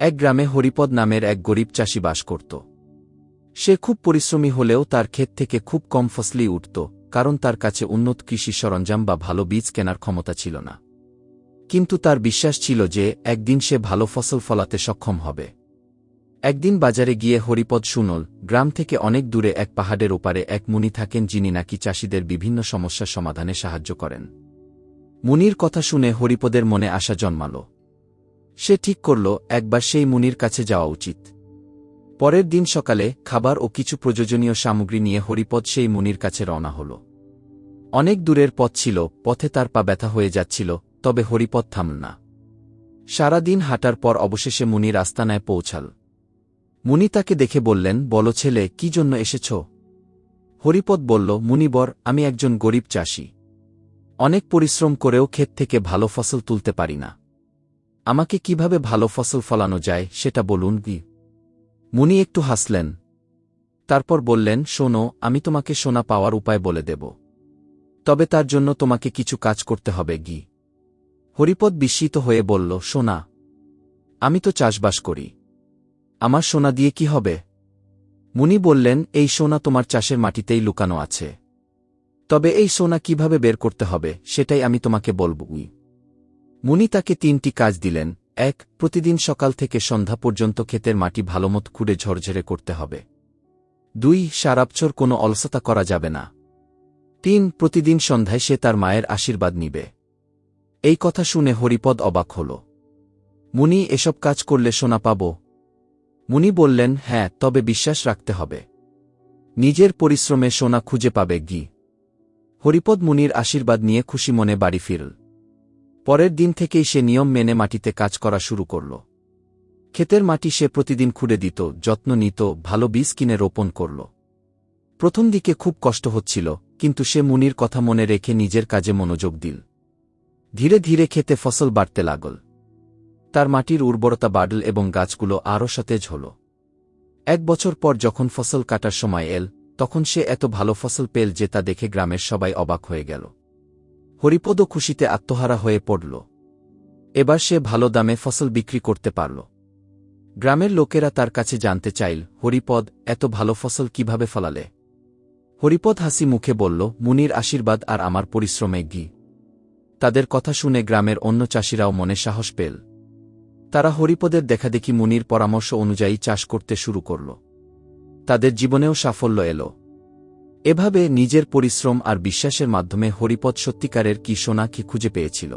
এক গ্রামে হরিপদ নামের এক গরিব চাষি বাস করত। সে খুব পরিশ্রমী হলেও তার ক্ষেত থেকে খুব কম ফসলি উঠত, কারণ তার কাছে উন্নত কৃষি সরঞ্জাম বা ভালো বীজ কেনার ক্ষমতা ছিল না। কিন্তু তার বিশ্বাস ছিল যে একদিন সে ভালো ফসল ফলাতে সক্ষম হবে। একদিন বাজারে গিয়ে হরিপদ শুনল গ্রাম থেকে অনেক দূরে এক পাহাড়ের ওপারে এক মুনি থাকেন যিনি নাকি চাষিদের বিভিন্ন সমস্যার সমাধানে সাহায্য করেন। মুনির কথা শুনে হরিপদের মনে আশা জন্মাল। সে ঠিক করল, একবার সেই মুনির কাছে যাওয়া উচিত। পরের দিন সকালে খাবার ও কিছু প্রয়োজনীয় সামগ্রী নিয়ে হরিপদ সেই মুনির কাছে রওনা হল। অনেক দূরের পথ ছিল, পথে তার পা ব্যথা হয়ে যাচ্ছিল, তবে হরিপদ থামল না। সারাদিন হাঁটার পর অবশেষে মুনির আস্তানায় পৌঁছাল। মুনি তাকে দেখে বললেন, বল ছেলে, কি জন্য এসেছ? হরিপদ বলল মুনিবর আমি একজন গরিব চাষি। অনেক পরিশ্রম করেও ক্ষেত থেকে ভালো ফসল তুলতে পারি না। আমাকে কীভাবে ভালো ফসল ফলানো যায় সেটা বলুন কি মুনি একটু হাসলেন। তারপর বললেন, শোনো, আমি তোমাকে সোনা পাওয়ার উপায় বলে দেব। তবে তার জন্য তোমাকে কিছু কাজ করতে হবে গি। হরিপদ বিস্মিত হয়ে বলল, সোনা, আমি তো চাষবাস করি। আমার সোনা দিয়ে কি হবে? মুনি বললেন, এই সোনা তোমার চাষের মাটিতেই লুকানো আছে। তবে এই সোনা কীভাবে বের করতে হবে, সেটাই আমি তোমাকে বলব মুনি তাকে তিনটি কাজ দিলেন। এক, প্রতিদিন সকাল থেকে সন্ধ্যা পর্যন্ত ক্ষেতের মাটি ভালোমত খুঁড়ে ঝরঝরে করতে হবে। দুই, সারাবছর কোনো অলসতা করা যাবে না। তিন, প্রতিদিন সন্ধ্যায় সে তার মায়ের আশীর্বাদ নিবে। এই কথা শুনে হরিপদ অবাক হল। মুনি, এসব কাজ করলে সোনা পাব? মুনি বললেন হ্যাঁ তবে বিশ্বাস রাখতে হবে। নিজের পরিশ্রমে সোনা খুঁজে পাবে গি। হরিপদ মুনির আশীর্বাদ নিয়ে খুশি মনে বাড়ি ফিরল। পরের দিন থেকেই সে নিয়ম মেনে মাটিতে কাজ করা শুরু করল। ক্ষেতের মাটি সে প্রতিদিন খুঁড়ে দিত, যত্ন নিত, ভালো বীজ কিনে রোপণ করল। প্রথম দিকে খুব কষ্ট হচ্ছিল, কিন্তু সে মুনির কথা মনে রেখে নিজের কাজে মনোযোগ দিল। ধীরে ধীরে খেতে ফসল বাড়তে লাগল। তার মাটির উর্বরতা বাড়ল এবং গাছগুলো আরও সতেজ হল। এক বছর পর যখন ফসল কাটার সময় এল, তখন সে এত ভালো ফসল পেল যে তা দেখে গ্রামের সবাই অবাক হয়ে গেল। হরিপদও খুশিতে আত্মহারা হয়ে পড়ল। এবার সে ভালো দামে ফসল বিক্রি করতে পারল। গ্রামের লোকেরা তার কাছে জানতে চাইল, হরিপদ, এত ভালো ফসল কীভাবে ফলালে? হরিপদ হাসি মুখে বলল, মুনির আশীর্বাদ আর আমার পরিশ্রমে গি তাদের কথা শুনে গ্রামের অন্য চাষিরাও মনে সাহস পেল। তারা হরিপদের দেখাদেখি মুনির পরামর্শ অনুযায়ী চাষ করতে শুরু করল। তাদের জীবনেও সাফল্য এল। এভাবে নিজের পরিশ্রম আর বিশ্বাসের মাধ্যমে হরিপদ সত্যিকারের কি সোনা কি খুঁজে পেয়েছিল।